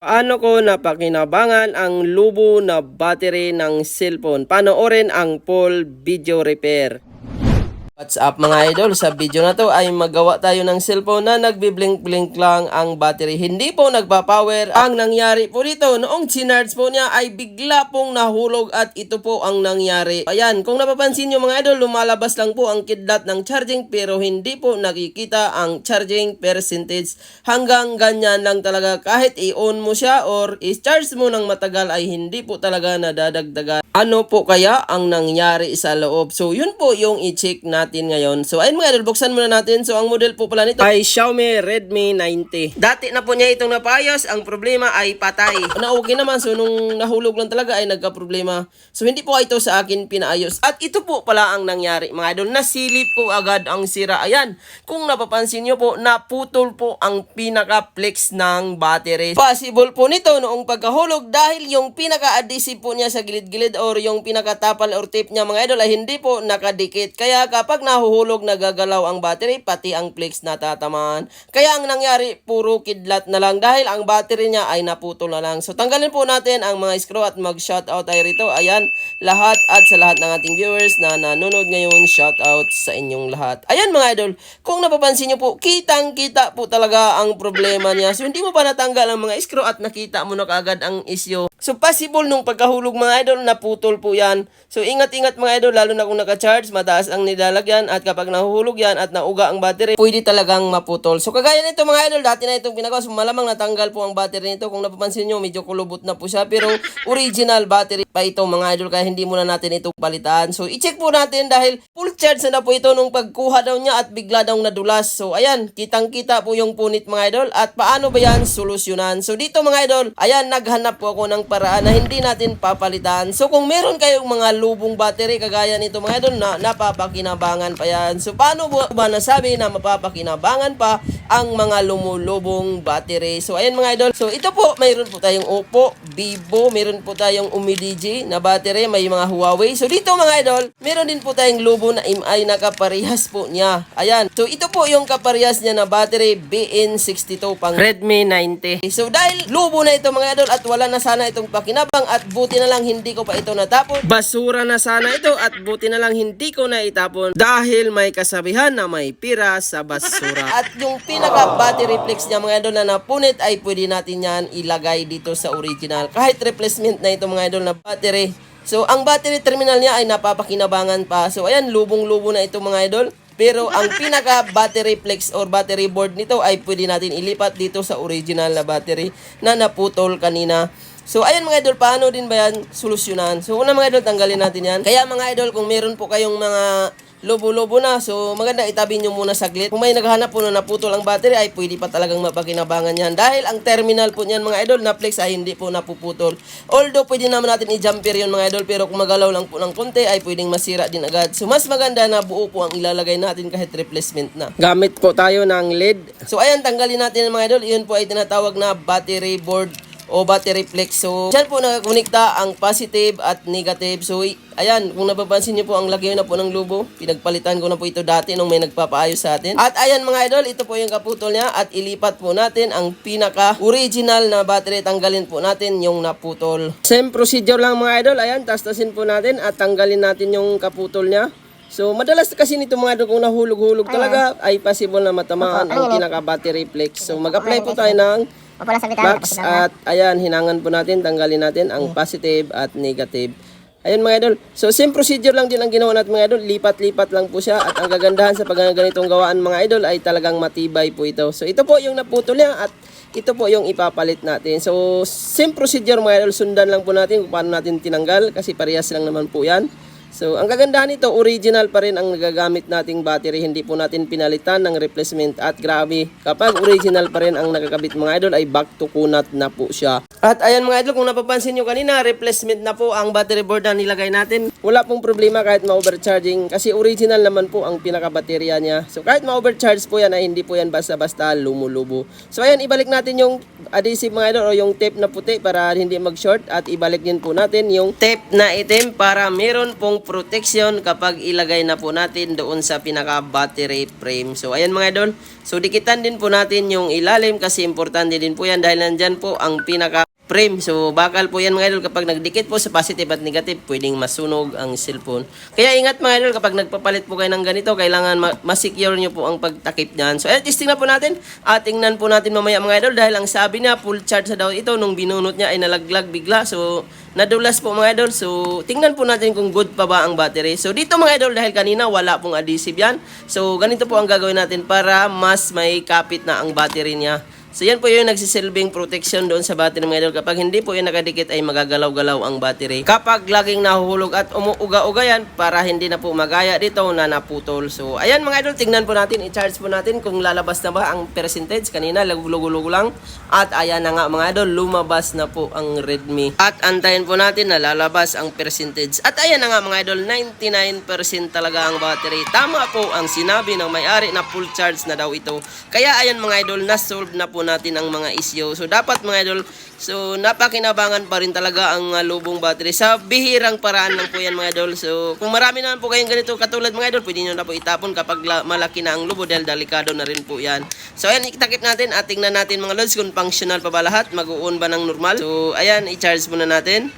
Paano ko napakinabangan ang lubo na battery ng cellphone? Panoorin ang full video repair. What's up mga idol? Sa video na to ay magawa tayo ng cellphone na nagbiblink-blink lang ang battery. Hindi po nagpa-power. Ang nangyari po dito, noong sinarge po niya ay bigla pong nahulog at ito po ang nangyari. Ayan, kung napapansin nyo mga idol, lumalabas lang po ang kidlat ng charging pero hindi po nakikita ang charging percentage. Hanggang ganyan lang talaga kahit i-on mo siya or i-charge mo ng matagal ay hindi po talaga nadadagdagan. Ano po kaya ang nangyari sa loob? So yun po yung i-check natin ngayon. So ayun mga idol, buksan muna natin. So ang model po pala nito ay Xiaomi Redmi 90. Dati na po niya itong napayos. Ang problema ay patay. Na okay naman. So nung nahulog lang talaga ay nagka-problema. So hindi po ito sa akin pinaayos. At ito po pala ang nangyari mga idol. Nasilip ko agad ang sira. Ayan. Kung napapansin nyo po, naputol po ang pinaka-flex ng battery. Possible po nito noong pagkahulog dahil yung pinaka-adhesive po niya sa gilid-gilid or yung pinaka-tapal or tape niya mga idol ay hindi po nakadikit. Kaya kapag nahuhulog, nagagalaw ang battery, pati ang flex natatamaan. Kaya ang nangyari, puro kidlat na lang dahil ang battery niya ay naputol na lang. So tanggalin po natin ang mga screw at mag-shoutout tayo rito. Ayan, lahat at sa lahat ng ating viewers na nanonood ngayon, shoutout sa inyong lahat. Ayan mga idol, kung napapansin nyo po, kitang-kita po talaga ang problema niya. So hindi mo pa natanggal ang mga screw at nakita mo na kaagad ang issue. So possible nung pagkahulog mga idol, naputol po yan. So ingat-ingat mga idol, lalo na kung naka-charge, mataas ang nilalagyan at kapag nahuhulog yan at nauga ang battery, pwede talagang maputol. So kagaya nito mga idol, dati na itong pinagawa, so malamang natanggal po ang battery nito. Kung napapansin nyo, medyo kulubot na po siya, pero original battery pa ito mga idol, kaya hindi muna natin ito palitan. So i-check po natin dahil full charge na, na po ito nung pagkuha daw niya at bigla daw nadulas. So ayan, kitang-kita po yung punit mga idol at paano ba yan solusyonan. So dito mga idol, ayan, naghanap po ako ng paraan na hindi natin papalitan. So kung meron kayong mga lubong battery kagaya nito mga idol na napapakinabangan pa yan. So paano ba, nasabi na mapapakinabangan pa ang mga lumulubong battery? So ayan mga idol. So ito po, mayroon po tayong Oppo, Vivo, meron po tayong Umidigi na battery, may mga Huawei. So dito mga idol, meron din po tayong lubo na MI na kaparehas po niya. Ayan. So ito po yung kaparehas niya na battery BN62 pang Redmi 90. So dahil lubo na ito mga idol at wala na sana itong pakinabang at buti na lang hindi ko pa ito natapon. Basura na sana ito at buti na lang hindi ko na itapon dahil may kasabihan na may pira sa basura. At yung pinaka battery flex niya mga idol na napunit ay pwede natin yan ilagay dito sa original. Kahit replacement na ito mga idol na battery. So ang battery terminal niya ay napapakinabangan pa. So ayan, lubong-lubo na ito mga idol. Pero ang pinaka battery flex or battery board nito ay pwede natin ilipat dito sa original na battery na naputol kanina. So ayan mga idol, paano din ba yan solusyonan? So una mga idol, tanggalin natin yan. Kaya mga idol, kung meron po kayong mga lobo-lobo na, so maganda itabi nyo muna saglit. Kung may naghahanap po na naputol ang battery, ay pwede pa talagang mapakinabangan yan. Dahil ang terminal po niyan mga idol, na flex ay hindi po napuputol. Although pwede naman natin i-jumper yun mga idol, pero kung magalaw lang po ng konti, ay pwedeng masira din agad. So mas maganda na buo po ang ilalagay natin kahit replacement na. Gamit po tayo ng LED. So ayan, tanggalin natin mga idol. Iyon po ay tinatawag na battery board o battery flex. So, dyan po nakakonekta ang positive at negative. So, ayan, kung napapansin niyo po ang lagay na po ng lubo, pinagpalitan ko na po ito dati nung may nagpapaayos sa atin. At ayan mga idol, ito po yung kaputol niya at ilipat po natin ang pinaka original na battery. Tanggalin po natin yung naputol. Same procedure lang mga idol. Ayan, tastasin po natin at tanggalin natin yung kaputol niya. So, madalas kasi nito mga idol, kung nahulog-hulog talaga, ay possible na matamaan ang pinaka-battery flex. So, mag-apply po tayo ng Opo lang sa bitawan. Max at ayan, hinangan po natin, tanggalin natin ang positive at negative. Ayun mga idol. So same procedure lang din ang ginawa natin mga idol. Lipat-lipat lang po siya at ang gagandahan sa pagganitong gawaan mga idol ay talagang matibay po ito. So ito po yung naputol niya at ito po yung ipapalit natin. So same procedure mga idol. Sundan lang po natin kung paano natin tinanggal kasi parehas lang naman po yan. So, ang kagandahan nito, original pa rin ang nagagamit nating battery. Hindi po natin pinalitan ng replacement. At grabe, kapag original pa rin ang nakakabit mga idol, ay back to kunat na po siya. At ayan mga idol, kung napapansin nyo kanina, replacement na po ang battery board na nilagay natin. Wala pong problema kahit ma-overcharging kasi original naman po ang pinaka-baterya niya. So, kahit ma-overcharge po yan, ay hindi po yan basta-basta lumulubo. So, ayan, ibalik natin yung adhesive mga idol o yung tape na puti para hindi mag-short at ibalik din po natin yung tape na itim para meron pong protection kapag ilagay na po natin doon sa pinaka battery frame. So ayan mga idol. So dikitan din po natin yung ilalim kasi importante din po yan dahil nandyan po ang pinaka frame. So, bakal po yan mga idol kapag nagdikit po sa positive at negative, pwedeng masunog ang cellphone. Kaya ingat mga idol kapag nagpapalit po kayo ng ganito, kailangan ma- ma-secure nyo po ang pagtakip niyan. So, ayan, testing na po natin. At tingnan po natin mamaya mga idol dahil ang sabi niya, full charge na daw ito nung binunot niya ay nalaglag bigla. So, nadulas po mga idol. So, tingnan po natin kung good pa ba ang battery. So, dito mga idol, dahil kanina wala pong adhesive yan. So, ganito po ang gagawin natin para mas may kapit na ang battery niya. So yan po yung nagsisilbing protection doon sa battery mga idol. Kapag hindi po yung nakadikit ay magagalaw-galaw ang battery. Kapag laging nahuhulog at umuuga-uga yan para hindi na po magaya dito na naputol. So ayan mga idol, tingnan po natin, i-charge po natin kung lalabas na ba ang percentage. Kanina lugo-lugo lang. At ayan na nga mga idol, lumabas na po ang Redmi. At antayin po natin na lalabas ang percentage. At ayan na nga mga idol, 99% talaga ang battery. Tama po ang sinabi ng may-ari na full charge na daw ito. Kaya ayan mga idol, na-solve na po natin ang mga issue. So dapat mga idol, so napakinabangan pa rin talaga ang uh, lubong battery. Sa bihirang paraan lang po yan mga idol. So kung marami naman po kayong ganito katulad mga idol, pwede nyo na po itapon kapag la- malaki na ang lubo dahil delikado na rin po yan. So ayan, itakip natin at tingnan natin mga lods kung functional pa ba lahat, mag-uon ba ng normal. So ayan, i-charge muna natin.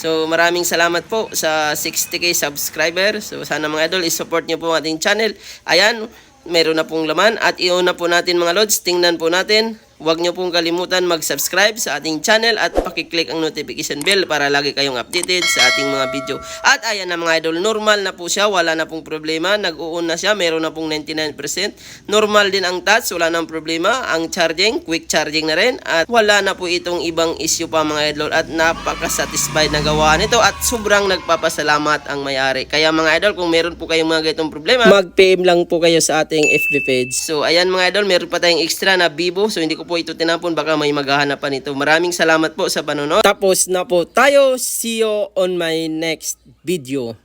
So maraming salamat po sa 60k subscriber. So sana mga idol, i-support niyo po ang ating channel. Ayan, meron na pong laman at iuna po natin mga lods. Tingnan po natin. Huwag niyo pong kalimutan mag-subscribe sa ating channel at pakiclick ang notification bell para lagi kayong updated sa ating mga video. At ayan na mga idol, normal na po siya, wala na pong problema, nag-uun na siya, meron na pong 99%. Normal din ang touch, wala nang problema. Ang charging, quick charging na rin at wala na po itong ibang issue pa mga idol at napaka-satisfied na gawa nito at sobrang nagpapasalamat ang may-ari. Kaya mga idol, kung meron po kayong mga ganitong problema, mag-PM lang po kayo sa ating FB page. So ayan mga idol, meron pa tayong extra na Vivo. So hindi ko po ito tinapon, baka may maghahanap pa nito. Maraming salamat po sa panonood. Tapos na po tayo. See you on my next video.